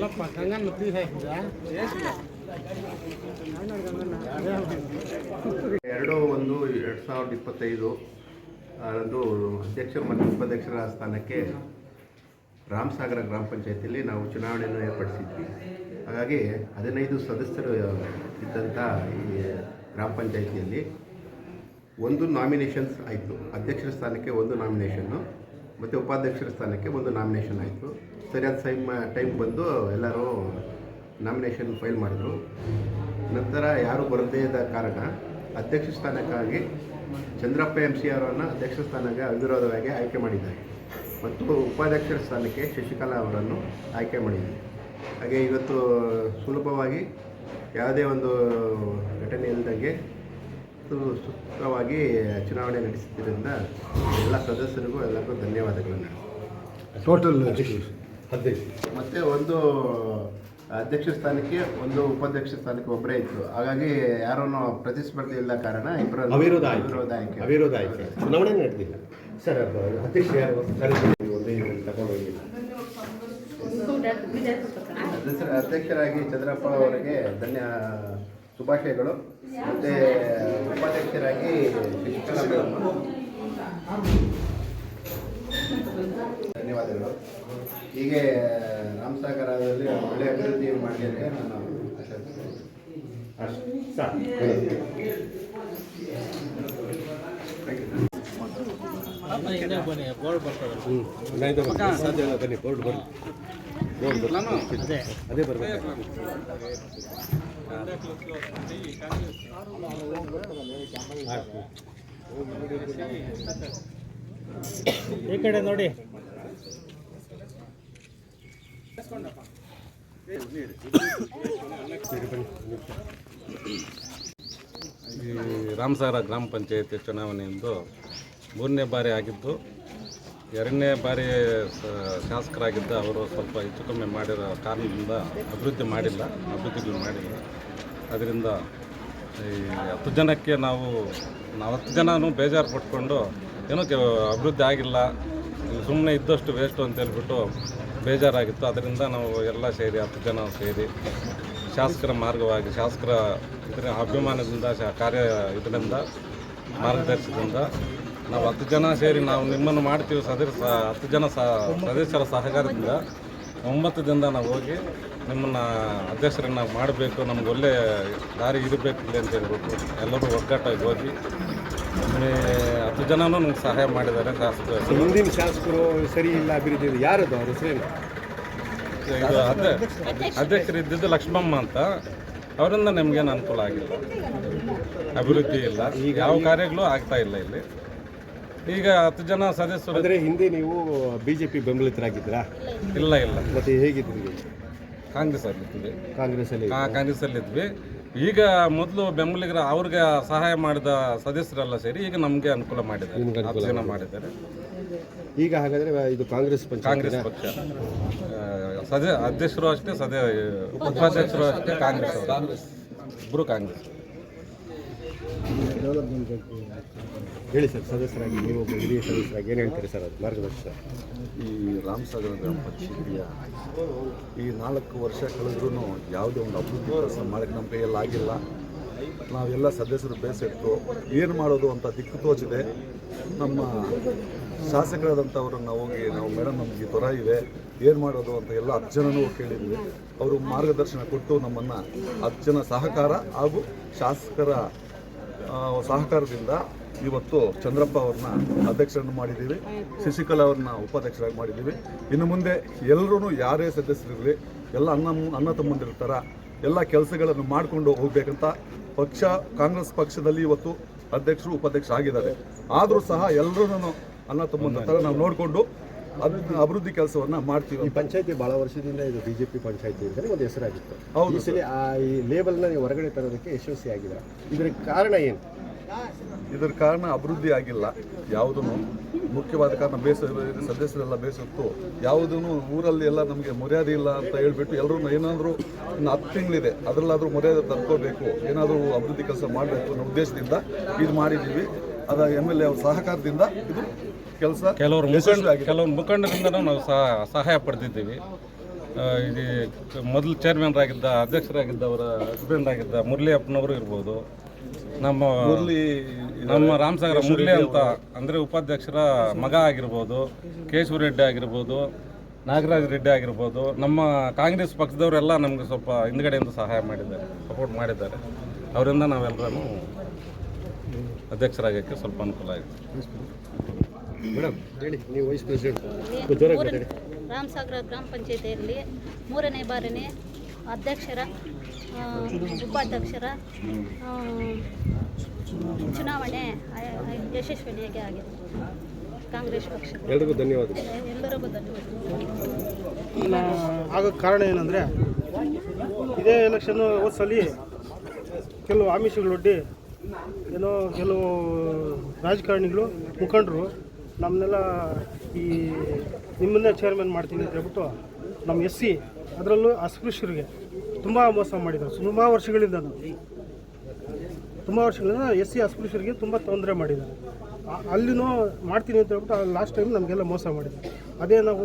ಗಂಗನ್ನ please ಎರಡು ಒಂದು ಎರಡು ಸಾವಿರದ ಇಪ್ಪತ್ತೈದು ಅಂದು ಅಧ್ಯಕ್ಷ ಮತ್ತು ಉಪಾಧ್ಯಕ್ಷರ ಸ್ಥಾನಕ್ಕೆ ರಾಮಸಾಗರ ಗ್ರಾಮ ಪಂಚಾಯತಿಯಲ್ಲಿ ನಾವು ಚುನಾವಣೆಯನ್ನು ಏರ್ಪಡಿಸಿದ್ವಿ. ಹಾಗಾಗಿ ಹದಿನೈದು ಸದಸ್ಯರು ಇದ್ದಂಥ ಈ ಗ್ರಾಮ ಪಂಚಾಯತಿಯಲ್ಲಿ ಒಂದು ನಾಮಿನೇಷನ್ಸ್ ಆಯಿತು. ಅಧ್ಯಕ್ಷರ ಸ್ಥಾನಕ್ಕೆ ಒಂದು ನಾಮಿನೇಷನ್ನು ಮತ್ತು ಉಪಾಧ್ಯಕ್ಷರ ಸ್ಥಾನಕ್ಕೆ ಒಂದು ನಾಮಿನೇಷನ್ ಆಯಿತು. ಸರಿಯಾದ ಸೈಮ್, ಟೈಮ್ ಬಂದು ಎಲ್ಲರೂ ನಾಮಿನೇಷನ್ ಫೈಲ್ ಮಾಡಿದರು. ನಂತರ ಯಾರು ಬರದೇ ಇದ್ದ ಕಾರಣ ಅಧ್ಯಕ್ಷ ಸ್ಥಾನಕ್ಕಾಗಿ ಚಂದ್ರಪ್ಪ ಎಂ ಸಿ ಅವರನ್ನು ಅಧ್ಯಕ್ಷ ಸ್ಥಾನಕ್ಕೆ ಅವಿರೋಧವಾಗಿ ಆಯ್ಕೆ ಮಾಡಿದ್ದಾರೆ. ಮತ್ತು ಉಪಾಧ್ಯಕ್ಷರ ಸ್ಥಾನಕ್ಕೆ ಶಶಿಕಲಾ ಅವರನ್ನು ಆಯ್ಕೆ ಮಾಡಿದ್ದಾರೆ. ಹಾಗೆ ಇವತ್ತು ಸುಲಭವಾಗಿ ಯಾವುದೇ ಒಂದು ಘಟನೆ ಇಲ್ಲದಂಗೆ ಸು- ಸುಖವಾಗಿ ಚುನಾವಣೆ ನಡೆಸಿದ್ದರಿಂದ ಎಲ್ಲ ಸದಸ್ಯರಿಗೂ ಎಲ್ಲರಿಗೂ ಧನ್ಯವಾದಗಳನ್ನು ಟೋಟಲ್ ಮತ್ತು ಒಂದು ಅಧ್ಯಕ್ಷ ಸ್ಥಾನಕ್ಕೆ ಒಂದು ಉಪಾಧ್ಯಕ್ಷ ಸ್ಥಾನಕ್ಕೆ ಒಬ್ಬರೇ ಇತ್ತು ಹಾಗಾಗಿ ಯಾರನ್ನು ಪ್ರತಿಸ್ಪರ್ಧೆ ಇಲ್ಲ ಕಾರಣ ಇಬ್ಬರು ಅವಿರೋಧ ಆಯ್ಕೆ ಅವಿರೋಧ ಆಯ್ಕೆ. ಅವಿರೋಧ ಆಯ್ಕೆ ಚುನಾವಣೆ ನಡೆದಿಲ್ಲ. ಸರ್ ಅಧ್ಯಕ್ಷ ಯಾರು? ಒಂದೇ ಅಧ್ಯಕ್ಷ ಅಧ್ಯಕ್ಷರಾಗಿ ಚಂದ್ರಪ್ಪ ಅವರಿಗೆ ಧನ್ಯ ಶುಭಾಶಯಗಳು. ಮತ್ತೆ ಉಪಾಧ್ಯಕ್ಷರಾಗಿ ಧನ್ಯವಾದಗಳು. ಹೀಗೆ ರಾಮಸಾಗರದಲ್ಲಿ ಒಳ್ಳೆ ಅಭಿವೃದ್ಧಿ ಮಾಡಲಿ ಅಂತ ನಾನು ಬನ್ನಿ ಬೋರ್ಡ್ ಬನ್ನಿ ಬೋರ್ಡ್ ಬನ್ನಿ ಅದೇ ಬರಬೇಕು ಈ ಕಡೆ ನೋಡಿ. ಈ ರಾಮಸಾರ ಗ್ರಾಮ ಪಂಚಾಯತಿ ಚುನಾವಣೆಯಂದು ಮೂರನೇ ಬಾರಿ ಆಗಿದ್ದು, ಎರಡನೇ ಬಾರಿ ಶಾಸಕರಾಗಿದ್ದ ಅವರು ಸ್ವಲ್ಪ ಹೆಚ್ಚು ಕಮ್ಮಿ ಮಾಡಿರೋ ಕಾರಣದಿಂದ ಅಭಿವೃದ್ಧಿ ಮಾಡಿಲ್ಲ, ಅಭಿವೃದ್ಧಿಗಳು ಮಾಡಿಲ್ಲ. ಅದರಿಂದ ಈ ಹತ್ತು ಜನಕ್ಕೆ ನಾವು ನಾವು ಹತ್ತು ಜನನೂ ಬೇಜಾರು ಪಟ್ಕೊಂಡು ಏನೋ ಕೆ- ಅಭಿವೃದ್ಧಿ ಆಗಿಲ್ಲ ಸುಮ್ಮನೆ ಇದ್ದಷ್ಟು ವೇಸ್ಟು ಅಂತ ಹೇಳ್ಬಿಟ್ಟು ಬೇಜಾರಾಗಿತ್ತು. ಅದರಿಂದ ನಾವು ಎಲ್ಲ ಸೇರಿ ಹತ್ತು ಜನ ಸೇರಿ ಶಾಸಕರ ಮಾರ್ಗವಾಗಿ, ಶಾಸಕರ ಇದರ ಅಭಿಮಾನದಿಂದ ಕಾರ್ಯ ಇದರಿಂದ, ಮಾರ್ಗದರ್ಶನದಿಂದ ನಾವು ಹತ್ತು ಜನ ಸೇರಿ ನಾವು ನಿಮ್ಮನ್ನು ಮಾಡ್ತೀವಿ ಸದಸ್ಯ ಹತ್ತು ಜನ ಸಹ ಸದಸ್ಯರ ಸಹಕಾರದಿಂದ ಒಂಬತ್ತದಿಂದ ನಾವು ಹೋಗಿ ನಿಮ್ಮನ್ನು ಅಧ್ಯಕ್ಷರನ್ನ ಮಾಡಬೇಕು ನಮ್ಗೆ ಒಳ್ಳೆ ದಾರಿ ಇರಬೇಕು ಇಲ್ಲಿ ಅಂತ ಹೇಳ್ಬಿಟ್ಟು ಎಲ್ಲರೂ ಒಗ್ಗಟ್ಟಾಗಿ ಹೋಗಿ ಹತ್ತು ಜನನೂ ನಮ್ಗೆ ಸಹಾಯ ಮಾಡಿದ್ದಾರೆ. ಶಾಸಕರು ಮುಂದಿನ ಶಾಸಕರು ಸರಿ ಇಲ್ಲ ಅಭಿವೃದ್ಧಿ. ಯಾರದು ಅವರು ಹೆಸರೇನು ಇದು ಅದೇ ಅಧ್ಯಕ್ಷರು ಇದ್ದಿದ್ದು ಲಕ್ಷ್ಮಮ್ಮ ಅಂತ. ಅವರಿಂದ ನಮಗೇನು ಅನುಕೂಲ ಆಗಿಲ್ಲ. ಅಭಿವೃದ್ಧಿ ಇಲ್ಲ. ಈಗ ಯಾವ ಕಾರ್ಯಗಳು ಆಗ್ತಾ ಇಲ್ಲ ಇಲ್ಲಿ. ಈಗ ಹತ್ತು ಜನ ಸದಸ್ಯರು ಅಂದರೆ ಹಿಂದೆ ನೀವು ಬಿಜೆಪಿ ಬೆಂಬಲಿತರಾಗಿದ್ದೀರಾ? ಇಲ್ಲ ಇಲ್ಲ. ಮತ್ತೆ ಹೇಗಿದ್ರಿ ಕಾಂಗ್ರೆಸ್ ಅಲ್ಲಿದ್ವಿ. ಕಾಂಗ್ರೆಸ್ ಅಲ್ಲಿ ಕಾಂಗ್ರೆಸ್ ಅಲ್ಲಿದ್ವಿ. ಈಗ ಮೊದಲು ಬೆಂಬಲಿಗರ ಅವ್ರಿಗೆ ಸಹಾಯ ಮಾಡಿದ ಸದಸ್ಯರೆಲ್ಲ ಸೇರಿ ಈಗ ನಮಗೆ ಅನುಕೂಲ ಮಾಡಿದ್ದಾರೆ. ನಿಮ್ಗೆ ಹತ್ತು ಜನ ಮಾಡಿದ್ದಾರೆ. ಈಗ ಹಾಗಾದ್ರೆ ಇದು ಕಾಂಗ್ರೆಸ್ ಕಾಂಗ್ರೆಸ್ ಪಕ್ಷ. ಆ, ಸದ ಅಧ್ಯಕ್ಷರು ಅಷ್ಟೇ ಸದ ಉಪಾಧ್ಯಕ್ಷರು ಅಷ್ಟೇ ಕಾಂಗ್ರೆಸ್ ಅವರು. ಕಾಂಗ್ರೆಸ್. ಇಬ್ಬರು ಕಾಂಗ್ರೆಸ್. ಹೇಳಿ ಸರ್, ಸದಸ್ಯರಾಗಿ ನೀವು ಒಬ್ಬ ಹಿರಿಯ ಸದಸ್ಯರಾಗಿ ಏನು ಹೇಳ್ತೀರಿ ಸರ್ ಅದು ಮಾರ್ಗದರ್ಶನ? ಈ ರಾಮಸಾಗರ ಗ್ರಾಮ ಪಂಚಾಯತಿಯ ಈ ನಾಲ್ಕು ವರ್ಷ ಕಳೆದ್ರೂ ಯಾವುದೇ ಒಂದು ಅಭಿವೃದ್ಧಿ ಕೆಲಸ ಮಾಡೋಕ್ಕೆ ನಮ್ಮ ಕೈಯಲ್ಲಿ ಆಗಿಲ್ಲ. ನಾವೆಲ್ಲ ಸದಸ್ಯರು ಬೇಸತ್ತು, ಏನು ಮಾಡೋದು ಅಂತ ದಿಕ್ಕು ತೋಚಿದೆ. ನಮ್ಮ ಶಾಸಕರಾದಂಥವ್ರನ್ನ ಹೋಗಿ ನಾವು ಮೇಡಮ್ ನಮಗೆ ತೊರ ಇದೆ, ಏನು ಮಾಡೋದು ಅಂತ ಎಲ್ಲ ಹತ್ತು ಜನನೂ ಕೇಳಿದ್ವಿ. ಅವರು ಮಾರ್ಗದರ್ಶನ ಕೊಟ್ಟು ನಮ್ಮನ್ನು ಹತ್ತು ಜನ ಸಹಕಾರ ಹಾಗೂ ಶಾಸಕರ ಸಹಕಾರದಿಂದ ಇವತ್ತು ಚಂದ್ರಪ್ಪ ಅವ್ರನ್ನ ಅಧ್ಯಕ್ಷರನ್ನು ಮಾಡಿದ್ದೀವಿ. ಶಶಿಕಲಾ ಅವ್ರನ್ನ ಉಪಾಧ್ಯಕ್ಷರಾಗಿ ಮಾಡಿದ್ದೀವಿ. ಇನ್ನು ಮುಂದೆ ಎಲ್ಲರೂ ಯಾರೇ ಸದಸ್ಯರಿರಲಿ ಎಲ್ಲ ಅನ್ನ ಅನ್ನ ತಮ್ಮಂದಿರ್ತಾರ ಎಲ್ಲ ಕೆಲಸಗಳನ್ನು ಮಾಡಿಕೊಂಡು ಹೋಗಬೇಕಂತ ಪಕ್ಷ ಕಾಂಗ್ರೆಸ್ ಪಕ್ಷದಲ್ಲಿ ಇವತ್ತು ಅಧ್ಯಕ್ಷರು ಉಪಾಧ್ಯಕ್ಷ ಆಗಿದ್ದಾರೆ. ಆದರೂ ಸಹ ಎಲ್ಲರೂ ಅನ್ನ ತಮ್ಮಂದಿರ ಥರ ನಾವು ನೋಡಿಕೊಂಡು ಅಭಿವೃದ್ಧಿ ಅಭಿವೃದ್ಧಿ ಕೆಲಸವನ್ನು ಮಾಡ್ತೀವಿ ಈ. ಪಂಚಾಯತಿ ಬಹಳ ವರ್ಷದಿಂದ ಇದು ಬಿಜೆಪಿ ಪಂಚಾಯತಿ ಅಂತಲೇ ಒಂದು ಹೆಸರಾಗಿತ್ತು. ಹೌದು ಸರಿ. ಆ ಈ ಲೇಬಲ್ನ ನೀವು ಹೊರಗಡೆ ತರೋದಕ್ಕೆ ಯಶಸ್ವಿ ಆಗಿದೆ ಇದರ ಕಾರಣ ಏನು? ಇದರ ಕಾರಣ ಅಭಿವೃದ್ಧಿ ಆಗಿಲ್ಲ. ಯಾವುದೂ ಮುಖ್ಯವಾದ ಕಾರಣ ಬೇಸ ಸದಸ್ಯರೆಲ್ಲ ಬೇಸತ್ತು. ಯಾವುದೂ ಊರಲ್ಲಿ ಎಲ್ಲ ನಮಗೆ ಮರ್ಯಾದೆ ಇಲ್ಲ ಅಂತ ಹೇಳ್ಬಿಟ್ಟು ಎಲ್ಲರೂ ಏನಾದರೂ ಇನ್ನು ಹತ್ತು ತಿಂಗಳಿದೆ ಅದರಲ್ಲಾದರೂ ಮರ್ಯಾದೆ ತರ್ಕೋಬೇಕು ಏನಾದರೂ ಅಭಿವೃದ್ಧಿ ಕೆಲಸ ಮಾಡಬೇಕು ಅನ್ನೋ ಉದ್ದೇಶದಿಂದ ಇದು ಮಾಡಿದ್ದೀವಿ. ಅದ ಎಂ ಎಲ್ ಎ ಅವ್ರ ಸಹಕಾರದಿಂದ ಇದು ಕೆಲಸ ಕೆಲವರು ಕೆಲವೊಂದು ಕೆಲವರು ಮುಖಂಡರಿಂದ ನಾವು ಸಹ ಸಹಾಯ ಪಡೆದಿದ್ದೀವಿ. ಇದು ಮೊದಲು ಚೇರ್ಮನ್ರಾಗಿದ್ದ ಅಧ್ಯಕ್ಷರಾಗಿದ್ದವರ ಹಸ್ಬೆಂಡ್ ಆಗಿದ್ದ ಮುರಳಿಯಪ್ಪನವರು ಇರ್ಬೋದು. ನಮ್ಮ ನಮ್ಮ ರಾಮಸಾಗರ ಮುರಳಿ ಅಂತ ಅಂದರೆ ಉಪಾಧ್ಯಕ್ಷರ ಮಗ ಆಗಿರ್ಬೋದು ಕೇಶವ ರೆಡ್ಡಿ ಆಗಿರ್ಬೋದು ನಾಗರಾಜ್ ರೆಡ್ಡಿ ಆಗಿರ್ಬೋದು ನಮ್ಮ ಕಾಂಗ್ರೆಸ್ ಪಕ್ಷದವರೆಲ್ಲ ನಮಗೆ ಸ್ವಲ್ಪ ಹಿಂದ್ಗಡೆಯಿಂದ ಸಹಾಯ ಮಾಡಿದ್ದಾರೆ ಸಪೋರ್ಟ್ ಮಾಡಿದ್ದಾರೆ. ಅವರಿಂದ ನಾವೆಲ್ಲರೂ ಅಧ್ಯಕ್ಷರಾಗಕ್ಕೆ ಸ್ವಲ್ಪ ಅನುಕೂಲ ಆಗಿದೆ. ಮೇಡಮ್ ಹೇಳಿ ನೀವು ವೈಸ್ ಪ್ರೆಸಿಡೆಂಟ್. ರಾಮಸಾಗರ ಗ್ರಾಮ ಪಂಚಾಯತಿಯಲ್ಲಿ ಮೂರನೇ ಬಾರಿನೇ ಅಧ್ಯಕ್ಷರ ಉಪಾಧ್ಯಕ್ಷರ ಚುನಾವಣೆ ಯಶಸ್ವಿನಿಯಾಗಿ ಯಶಸ್ವಿಯಾಗಿ ಆಗಿದೆ ಕಾಂಗ್ರೆಸ್ ಪಕ್ಷ ಎಲ್ರಿಗೂ ಧನ್ಯವಾದಗಳು. ಎಲ್ಲರಿಗೂ ಧನ್ಯವಾದ ಆಗೋಕ್ಕೆ ಕಾರಣ ಏನಂದರೆ ಇದೇ ಎಲೆಕ್ಷನ್ನು ಹೋದ ಸಲ ಕೆಲವು ಆಮಿಷಗಳೊಡ್ಡಿ ಏನೋ ಕೆಲವು ರಾಜಕಾರಣಿಗಳು ಮುಖಂಡರು ನಮ್ಮನ್ನೆಲ್ಲ ಈ ನಿಮ್ಮನ್ನೇ ಚೇರ್ಮನ್ ಮಾಡ್ತೀನಿ ಅಂತ ಹೇಳ್ಬಿಟ್ಟು ನಮ್ಮ ಎಸ್ ಸಿ ಅದರಲ್ಲೂ ಅಸ್ಪೃಶ್ಯರಿಗೆ ತುಂಬ ಮೋಸ ಮಾಡಿದ್ದಾರೆ. ಸುಮಾರು ವರ್ಷಗಳಿಂದ ತುಂಬ ವರ್ಷಗಳಿಂದ ಎಸ್ ಸಿ ಅಸ್ಪೃಶ್ಯರಿಗೆ ತುಂಬ ತೊಂದರೆ ಮಾಡಿದ್ದಾರೆ. ಅಲ್ಲಿನೂ ಮಾಡ್ತೀನಿ ಅಂತ ಹೇಳ್ಬಿಟ್ಟು ಲಾಸ್ಟ್ ಟೈಮ್ ನಮಗೆಲ್ಲ ಮೋಸ ಮಾಡಿದ್ದಾರೆ. ಅದೇ ನಾವು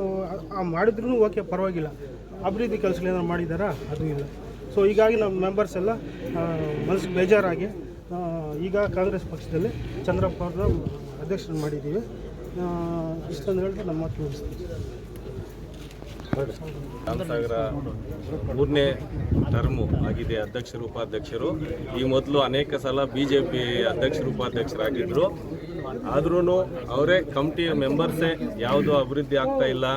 ಮಾಡಿದ್ರೂ ಓಕೆ ಪರವಾಗಿಲ್ಲ. ಅಭಿವೃದ್ಧಿ ಕೆಲಸಗಳೇನಾದ್ರು ಮಾಡಿದ್ದಾರಾ? ಅದು ಇಲ್ಲ. ಸೊ ಹೀಗಾಗಿ ನಮ್ಮ ಮೆಂಬರ್ಸ್ ಎಲ್ಲ ಮನಸ್ಸಿಗೆ ಬೇಜಾರಾಗಿ ಈಗ ಕಾಂಗ್ರೆಸ್ ಪಕ್ಷದಲ್ಲಿ ಚಂದ್ರಪ್ಪ ಅವ್ರನ್ನ ಅಧ್ಯಕ್ಷರನ್ನು ಮಾಡಿದ್ದೀವಿ. ಇಷ್ಟೊಂದು ಹೇಳಿದ್ರೆ ನಮ್ಮ ಮಾತು ಮುಗಿಸ್ತೀನಿ. ರಾಮಸಾಗರ ಮೂರನೇ ಟರ್ಮು ಆಗಿದೆ ಅಧ್ಯಕ್ಷರು ಉಪಾಧ್ಯಕ್ಷರು ಈ ಮೊದಲು ಅನೇಕ ಸಲ ಬಿ ಜೆ ಪಿ ಅಧ್ಯಕ್ಷರು ಉಪಾಧ್ಯಕ್ಷರಾಗಿದ್ದರು ಆದ್ರೂ ಅವರೇ ಕಮಿಟಿಯ ಮೆಂಬರ್ಸೇ ಯಾವುದೂ ಅಭಿವೃದ್ಧಿ ಆಗ್ತಾ ಇಲ್ಲ.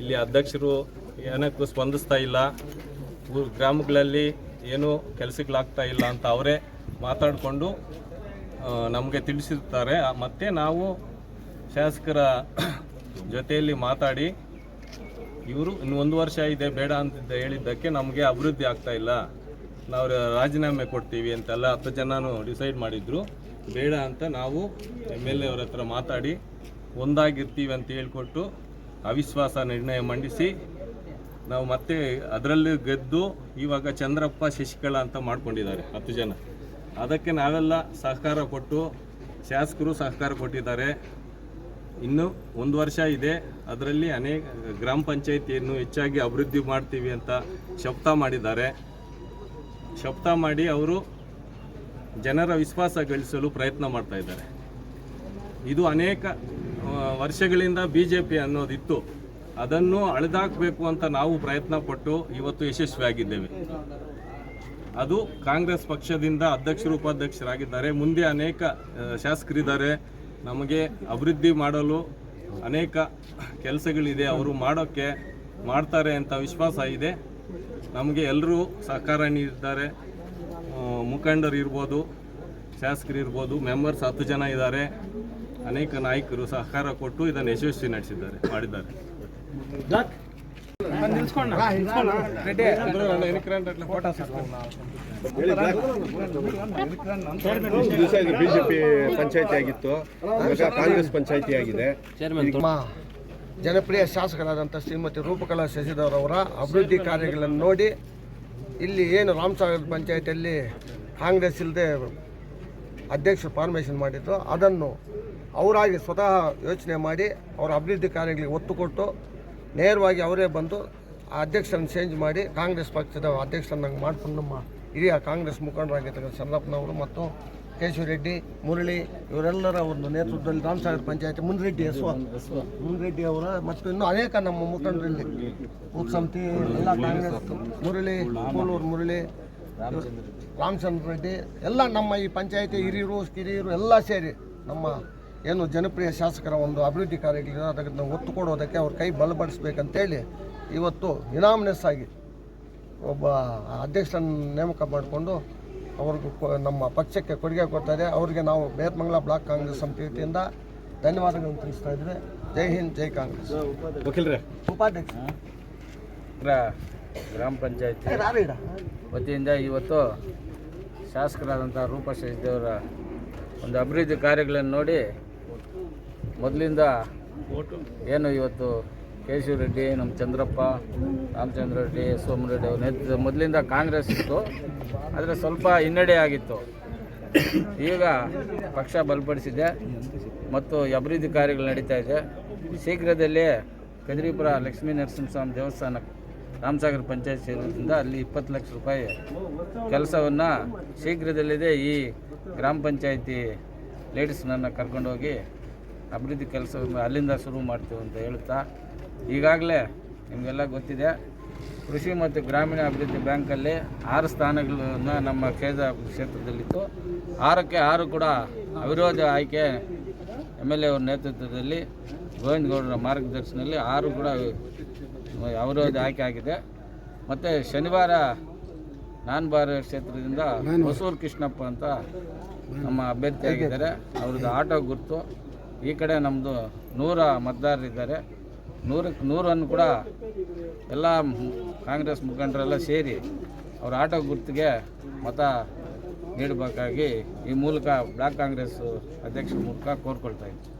ಇಲ್ಲಿ ಅಧ್ಯಕ್ಷರು ಏನಕ್ಕೂ ಸ್ಪಂದಿಸ್ತಾ ಇಲ್ಲ. ಗ್ರಾಮಗಳಲ್ಲಿ ಏನೂ ಕೆಲಸಗಳಾಗ್ತಾ ಇಲ್ಲ ಅಂತ ಅವರೇ ಮಾತಾಡಿಕೊಂಡು ನಮಗೆ ತಿಳಿಸಿರ್ತಾರೆ. ಮತ್ತೆ ನಾವು ಶಾಸಕರ ಜೊತೆಯಲ್ಲಿ ಮಾತಾಡಿ ಇವರು ಇನ್ನು ಒಂದು ವರ್ಷ ಇದೆ, ಬೇಡ ಅಂತ ಹೇಳಿದ್ದಕ್ಕೆ ನಮಗೆ ಅಭಿವೃದ್ಧಿ ಆಗ್ತಾ ಇಲ್ಲ. ನಾವು ರಾಜೀನಾಮೆ ಕೊಡ್ತೀವಿ ಅಂತೆಲ್ಲ ಹತ್ತು ಜನನೂ ಡಿಸೈಡ್ ಮಾಡಿದ್ರು. ಬೇಡ ಅಂತ ನಾವು ಎಂ ಎಲ್ ಎ ಹತ್ರ ಮಾತಾಡಿ ಒಂದಾಗಿರ್ತೀವಿ ಅಂತ ಹೇಳ್ಕೊಟ್ಟು ಅವಿಶ್ವಾಸ ನಿರ್ಣಯ ಮಂಡಿಸಿ ನಾವು ಮತ್ತೆ ಅದರಲ್ಲಿ ಗೆದ್ದು ಇವಾಗ ಚಂದ್ರಪ್ಪ, ಶಶಿಕಲಾ ಅಂತ ಮಾಡ್ಕೊಂಡಿದ್ದಾರೆ ಹತ್ತು ಜನ. ಅದಕ್ಕೆ ನಾವೆಲ್ಲ ಸಹಕಾರ ಕೊಟ್ಟು ಶಾಸಕರು ಸಹಕಾರ ಕೊಟ್ಟಿದ್ದಾರೆ. ಇನ್ನು ಒಂದು ವರ್ಷ ಇದೆ. ಅದರಲ್ಲಿ ಅನೇಕ ಗ್ರಾಮ ಪಂಚಾಯಿತಿಯನ್ನು ಹೆಚ್ಚಾಗಿ ಅಭಿವೃದ್ಧಿ ಮಾಡ್ತೀವಿ ಅಂತ ಶಪಥ ಮಾಡಿದ್ದಾರೆ. ಶಪಥ ಮಾಡಿ ಅವರು ಜನರ ವಿಶ್ವಾಸ ಗಳಿಸಲು ಪ್ರಯತ್ನ ಮಾಡ್ತಾ ಇದ್ದಾರೆ. ಇದು ಅನೇಕ ವರ್ಷಗಳಿಂದ ಬಿ ಜೆ ಪಿ ಅನ್ನೋದಿತ್ತು. ಅದನ್ನು ಅಳೆದಾಕಬೇಕು ಅಂತ ನಾವು ಪ್ರಯತ್ನ ಪಟ್ಟು ಇವತ್ತು ಯಶಸ್ವಿಯಾಗಿದ್ದೇವೆ. ಅದು ಕಾಂಗ್ರೆಸ್ ಪಕ್ಷದಿಂದ ಅಧ್ಯಕ್ಷರು ಉಪಾಧ್ಯಕ್ಷರಾಗಿದ್ದಾರೆ ಮುಂದೆ ಅನೇಕ ಶಾಸಕರಿದ್ದಾರೆ. ನಮಗೆ ಅಭಿವೃದ್ಧಿ ಮಾಡಲು ಅನೇಕ ಕೆಲಸಗಳಿದೆ. ಅವರು ಮಾಡೋಕ್ಕೆ ಮಾಡ್ತಾರೆ ಅಂತ ವಿಶ್ವಾಸ ಇದೆ. ನಮಗೆ ಎಲ್ಲರೂ ಸಹಕಾರ ನೀಡಿದ್ದಾರೆ. ಮುಖಂಡರು ಇರ್ಬೋದು, ಶಾಸಕರು ಇರ್ಬೋದು, ಮೆಂಬರ್ಸ್ ಹತ್ತು ಜನ ಇದ್ದಾರೆ. ಅನೇಕ ನಾಯಕರು ಸಹಕಾರ ಕೊಟ್ಟು ಇದನ್ನು ಯಶಸ್ವಿ ನಡೆಸಿದ್ದಾರೆ, ಮಾಡಿದ್ದಾರೆ. ಬಿಜೆಪಿ ಪಂಚಾಯತಿ ಆಗಿತ್ತು ಕಾಂಗ್ರೆಸ್ ಪಂಚಾಯತಿ ಆಗಿದೆ ನಮ್ಮ ಜನಪ್ರಿಯ ಶಾಸಕರಾದಂಥ ಶ್ರೀಮತಿ ರೂಪಕಲಾ ಶಶಿಧರ್ ಅವರ ಅಭಿವೃದ್ಧಿ ಕಾರ್ಯಗಳನ್ನು ನೋಡಿ ಇಲ್ಲಿ ಏನು ರಾಮಸಾಗರ ಪಂಚಾಯತಿಯಲ್ಲಿ ಕಾಂಗ್ರೆಸ್ ಇಲ್ಲದೆ ಅಧ್ಯಕ್ಷ ಫಾರ್ಮೇಷನ್ ಮಾಡಿದ್ದು ಅದನ್ನು ಅವರಾಗಿ ಸ್ವತಃ ಯೋಚನೆ ಮಾಡಿ ಅವರ ಅಭಿವೃದ್ಧಿ ಕಾರ್ಯಗಳಿಗೆ ಒತ್ತು ಕೊಟ್ಟು ನೇರವಾಗಿ ಅವರೇ ಬಂದು ಅಧ್ಯಕ್ಷರನ್ನು ಚೇಂಜ್ ಮಾಡಿ ಕಾಂಗ್ರೆಸ್ ಪಕ್ಷದ ಅಧ್ಯಕ್ಷರನ್ನಾಗಿ ಮಾಡಿಕೊಂಡು ನಮ್ಮ ಹಿರಿಯ ಕಾಂಗ್ರೆಸ್ ಮುಖಂಡರಾಗಿರ್ತಕ್ಕಂಥ ಚಂದ್ರಪ್ಪನವರು ಮತ್ತು ಕೇಶವರೆಡ್ಡಿ, ಮುರಳಿ ಇವರೆಲ್ಲರ ಒಂದು ನೇತೃತ್ವದಲ್ಲಿ ರಾಮಸಾಗರ ಪಂಚಾಯತಿ ಮುನ್ರೆಡ್ಡಿ ಎಸ್ವ ಮುನ್ರೆಡ್ಡಿ ಅವರ ಮತ್ತು ಇನ್ನೂ ಅನೇಕ ನಮ್ಮ ಮುಖಂಡರಲ್ಲಿ ಉತ್ಸಂತಿ ಎಲ್ಲ ಕಾಂಗ್ರೆಸ್, ಮುರಳಿ, ಕೋಲೂರು ಮುರಳಿ, ರಾಮಚಂದ್ರ ರೆಡ್ಡಿ, ಎಲ್ಲ ನಮ್ಮ ಈ ಪಂಚಾಯತಿ ಹಿರಿಯರು, ಕಿರಿಯರು ಎಲ್ಲ ಸೇರಿ ನಮ್ಮ ಏನು ಜನಪ್ರಿಯ ಶಾಸಕರ ಒಂದು ಅಭಿವೃದ್ಧಿ ಕಾರ್ಯಗಳಿಗೆ ಅದಕ್ಕೆ ನಾವು ಒತ್ತು ಕೊಡೋದಕ್ಕೆ ಅವ್ರ ಕೈ ಬಲಪಡಿಸ್ಬೇಕಂತೇಳಿ ಇವತ್ತು ಇನಾಮಿನೆಸ್ ಆಗಿ ಒಬ್ಬ ಅಧ್ಯಕ್ಷರನ್ನು ನೇಮಕ ಮಾಡಿಕೊಂಡು ಅವ್ರಿಗೂ ನಮ್ಮ ಪಕ್ಷಕ್ಕೆ ಕೊಡುಗೆ ಕೊಡ್ತಾರೆ ಅವರಿಗೆ ನಾವು ಬೇತ್ಮಂಗಲ ಬ್ಲಾಕ್ ಕಾಂಗ್ರೆಸ್ ಸಮಿತಿ ವತಿಯಿಂದ ಧನ್ಯವಾದಗಳನ್ನು ತಿಳಿಸ್ತಾ ಇದ್ದೇವೆ. ಜೈ ಹಿಂದ್ ಜೈ ಕಾಂಗ್ರೆಸ್. ವಕೀಲರೇ. ಉಪಾಧ್ಯಕ್ಷ. ಗ್ರಾಮ ಪಂಚಾಯತಿ ವತಿಯಿಂದ ಇವತ್ತು ಶಾಸಕರಾದಂಥ ರೂಪ ಶಶಿದೇವರ ಒಂದು ಅಭಿವೃದ್ಧಿ ಕಾರ್ಯಗಳನ್ನು ನೋಡಿ ಮೊದಲಿಂದ ಏನು ಇವತ್ತು ಕೇಶವ ರೆಡ್ಡಿ ನಮ್ಮ ಚಂದ್ರಪ್ಪ, ರಾಮಚಂದ್ರ ರೆಡ್ಡಿ ಸೋಮರೆಡ್ಡಿ ಅವ್ರ ನೇತೃತ್ವ ಮೊದಲಿಂದ ಕಾಂಗ್ರೆಸ್ ಇತ್ತು. ಆದರೆ ಸ್ವಲ್ಪ ಹಿನ್ನಡೆ ಆಗಿತ್ತು. ಈಗ ಪಕ್ಷ ಬಲಪಡಿಸಿದೆ ಮತ್ತು ಅಭಿವೃದ್ಧಿ ಕಾರ್ಯಗಳು ನಡೀತಾ ಇದೆ. ಶೀಘ್ರದಲ್ಲೇ ಕದ್ರಿಪುರ ಲಕ್ಷ್ಮೀ ನರಸಿಂಹಸ್ವಾಮಿ ದೇವಸ್ಥಾನ ರಾಮಸಾಗರ ಪಂಚಾಯತ್ ಸೇರೋದ್ರಿಂದ ಅಲ್ಲಿ ಇಪ್ಪತ್ತು ಲಕ್ಷ ರೂಪಾಯಿ ಕೆಲಸವನ್ನು ಶೀಘ್ರದಲ್ಲಿದೆ ಈ ಗ್ರಾಮ ಪಂಚಾಯತಿ ಲೇಡೀಸ್ನನ್ನು ಕರ್ಕೊಂಡೋಗಿ ಅಭಿವೃದ್ಧಿ ಕೆಲಸ ಅಲ್ಲಿಂದ ಶುರು ಮಾಡ್ತೀವಿ ಅಂತ ಹೇಳ್ತಾ ಈಗಾಗಲೇ ನಿಮಗೆಲ್ಲ ಗೊತ್ತಿದೆ. ಕೃಷಿ ಮತ್ತು ಗ್ರಾಮೀಣ ಅಭಿವೃದ್ಧಿ ಬ್ಯಾಂಕಲ್ಲಿ ಆರು ಸ್ಥಾನಗಳನ್ನು ನಮ್ಮ ಕೇಂದ್ರ ಕ್ಷೇತ್ರದಲ್ಲಿತ್ತು. ಆರಕ್ಕೆ ಆರು ಕೂಡ ಅವಿರೋಧ ಆಯ್ಕೆ ಎಂ ಎಲ್ ಎ ಅವರ ನೇತೃತ್ವದಲ್ಲಿ ಗೋವಿಂದ ಗೌಡರ ಮಾರ್ಗದರ್ಶನದಲ್ಲಿ ಆರು ಕೂಡ ಅವಿರೋಧ ಆಯ್ಕೆ ಆಗಿದೆ. ಮತ್ತು ಶನಿವಾರ ನಾನ್ ಬಾರ ಕ್ಷೇತ್ರದಿಂದ ಹೊಸೂರು ಕೃಷ್ಣಪ್ಪ ಅಂತ ನಮ್ಮ ಅಭ್ಯರ್ಥಿ ಆಗಿದ್ದಾರೆ. ಅವ್ರದ್ದು ಆಟೋ ಗುರ್ತು. ಈ ಕಡೆ ನಮ್ಮದು ನೂರ ಮತದಾರರಿದ್ದಾರೆ. ನೂರಕ್ಕೆ ನೂರನ್ನು ಕೂಡ ಎಲ್ಲ ಕಾಂಗ್ರೆಸ್ ಮುಖಂಡರೆಲ್ಲ ಸೇರಿ ಅವ್ರ ಆಟೋ ಗುರ್ತಿಗೆ ಮತ ನೀಡಬೇಕಾಗಿ ಈ ಮೂಲಕ ಬ್ಲಾಕ್ ಕಾಂಗ್ರೆಸ್ ಅಧ್ಯಕ್ಷರ ಮೂಲಕ ಕೋರ್ಕೊಳ್ತಾ ಇದ್ದೀನಿ